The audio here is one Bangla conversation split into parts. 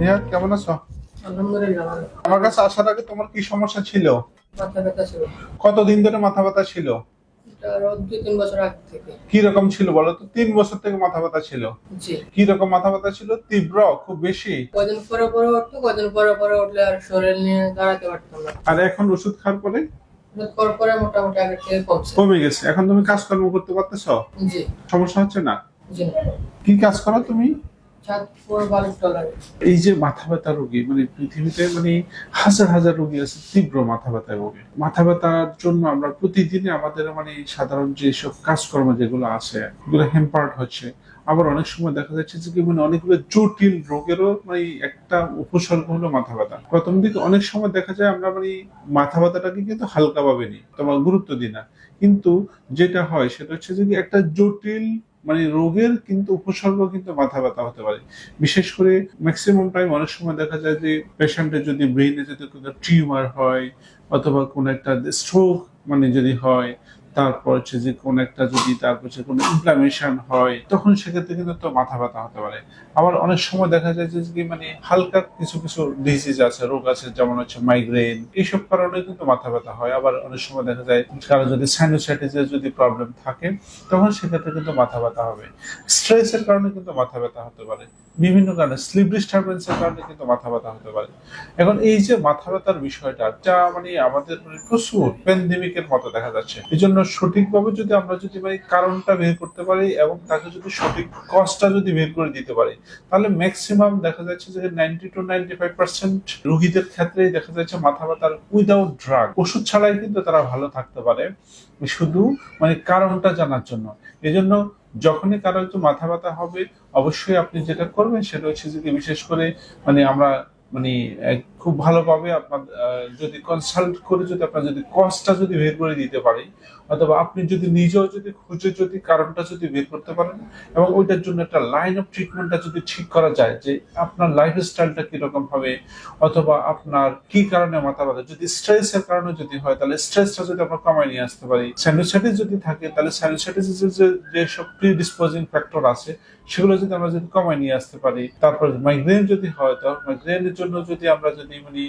নিহাত কেমন আছো? আলহামদুলিল্লাহ আমার কাছে আসার আগে তোমার কি সমস্যা ছিল? মাথা ব্যথা ছিল কতদিন ধরে মাথা ব্যথা ছিল? এটা তিন বছর আগ থেকে কি রকম ছিল বলো তো? তিন বছর থেকে মাথা ব্যথা ছিল। কি রকম মাথা ব্যথা ছিল? তীব্র খুব বেশি? কদিন পরে পরে উঠতো কদিন পরে পরে উঠলে আর শরীর নিয়ে দাঁড়াতে পারতাম না। আর এখন ওষুধ খাওয়ার পরে মোটামুটি আগের থেকে কমছে। কমে গেছে। এখন তুমি কাজকর্ম করতে পারতেছো? জি। সমস্যা হচ্ছে না? জি। কি কাজ করো তুমি? এই যে মাথা ব্যথা রোগী মানে পৃথিবীতে মানে হাজার হাজার রোগী আছে, তীব্র মাথা ব্যথায় রোগী মাথা ব্যথার জন্য আমরা প্রতিদিনই আমাদের মানে সাধারণ যেসব কাজকর্ম যেগুলো আছে, এগুলো হ্যাম্পার্ড হচ্ছে। আবার অনেক সময় দেখা যাচ্ছে যে কি মানে অনেকগুলো জটিল রোগেরও মানে একটা উপসর্গ হলো মাথা ব্যথা। প্রথম দিকে অনেক সময় দেখা যায় আমরা মানে মাথা ব্যথাটাকে কিন্তু হালকা ভাবে নিই, তোমার গুরুত্ব দিই না। কিন্তু যেটা হয় সেটা হচ্ছে যে একটা জটিল মানে রোগের কিন্তু উপসর্গ কিন্তু মাথা ব্যথা হতে পারে। বিশেষ করে ম্যাক্সিমাম টাইম অনেক সময় দেখা যায় যে পেশেন্টের যদি ব্রেইনে যদি কোনো টিউমার হয় অথবা কোনো একটা স্ট্রোক মানে যদি হয় তারপর হচ্ছে যে কোনো একটা যদি তারপর হচ্ছে কোনো ইনফ্লামেশন হয়, তখন সেক্ষেত্রে কিন্তু তো মাথা ব্যথা হতে পারে। আবার অনেক সময় দেখা যায় যে মানে হালকা কিছু কিছু ডিজিজ আছে, রোগ আছে, যেমন হচ্ছে মাইগ্রেন এইসব কারণে কিন্তু মাথা ব্যথা হয়। আবার অনেক সময় দেখা যায় কারও যদি সাইনোসাইটিসের যদি প্রবলেম থাকে, তখন সেক্ষেত্রে কিন্তু মাথা ব্যথা হবে। স্ট্রেসের কারণে কিন্তু মাথা ব্যথা হতে পারে। বিভিন্ন কারণে স্লিপ ডিস্টারবেন্সের কারণে কিন্তু মাথা ব্যথা হতে পারে। এখন এই যে মাথা ব্যথার বিষয়টা, যা মানে আমাদের মানে প্রচুর প্যান্ডেমিকের মতো দেখা যাচ্ছে। এই জন্য সঠিকভাবে যদি আমরা যদি মানে কারণটা বের করতে পারি এবং তাকে যদি সঠিক কজটা যদি বের করে দিতে পারি, তাহলে ম্যাক্সিমাম দেখা যাচ্ছে যে ninety two ninety five percent রোগীদের ক্ষেত্রেই দেখা যাচ্ছে মাথা ব্যথার উইদাউট ড্রাগ ওষুধ ছাড়াই কিন্তু তারা ভালো থাকতে পারে। শুধু মানে কারণটা জানার জন্য। এই জন্য যখনই কারও একটু মাথা ব্যথা হবে, অবশ্যই আপনি যেটা করবেন সেটা হচ্ছে যদি বিশেষ করে মানে আমরা মানে খুব ভালোভাবে আপনার যদি কনসাল্ট করে যদি আপনার যদি কজটা যদি বের করে দিতে পারি, অথবা আপনি যদি নিজেও যদি খুঁজে যদি কারণটা যদি বের করতে পারেন, এবং ওইটার জন্য একটা লাইন অফ ট্রিটমেন্টটা যদি ঠিক করা যায়, যে আপনার লাইফ স্টাইলটা কীরকম হবে, অথবা আপনার কি কারণে মাথা ব্যথা, যদি স্ট্রেসের কারণে যদি হয়, তাহলে স্ট্রেসটা যদি আমরা কমায় নিয়ে আসতে পারি। সাইনোসাইটিস যদি থাকে, তাহলে সাইনোসাইটিসের যে যেসব প্রিডিসপোজিং ফ্যাক্টর আছে, সেগুলো যদি আমরা যদি কমায় নিয়ে আসতে পারি, তারপর মাইগ্রেন যদি হয় তাহলে মাইগ্রেনের জন্য যদি আমরা যদি মানে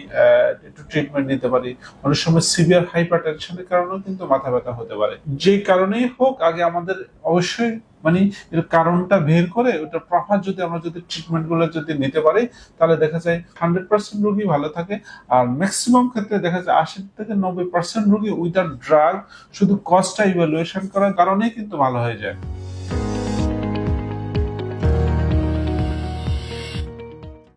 একটু ট্রিটমেন্ট নিতে পারি। অনেক সময় সিভিয়ার হাইপার টেনশনের কারণেও কিন্তু মাথা ব্যথা হতে পারে। যে কারণেই হোক, আগে আমাদের অবশ্যই মানে এর কারণটা বের করে ওটা প্রপার যদি আমরা যদি ট্রিটমেন্টগুলো যদি নিতে পারি, তাহলে দেখা যায় হান্ড্রেড পার্সেন্ট রোগী ভালো থাকে। আর ম্যাক্সিমাম ক্ষেত্রে দেখা যায় আশি থেকে নব্বই পার্সেন্ট রোগী উইদাউট ড্রাগ শুধু কস্টটা ইভ্যালুয়েশন করার কারণেই কিন্তু ভালো হয়ে যায়।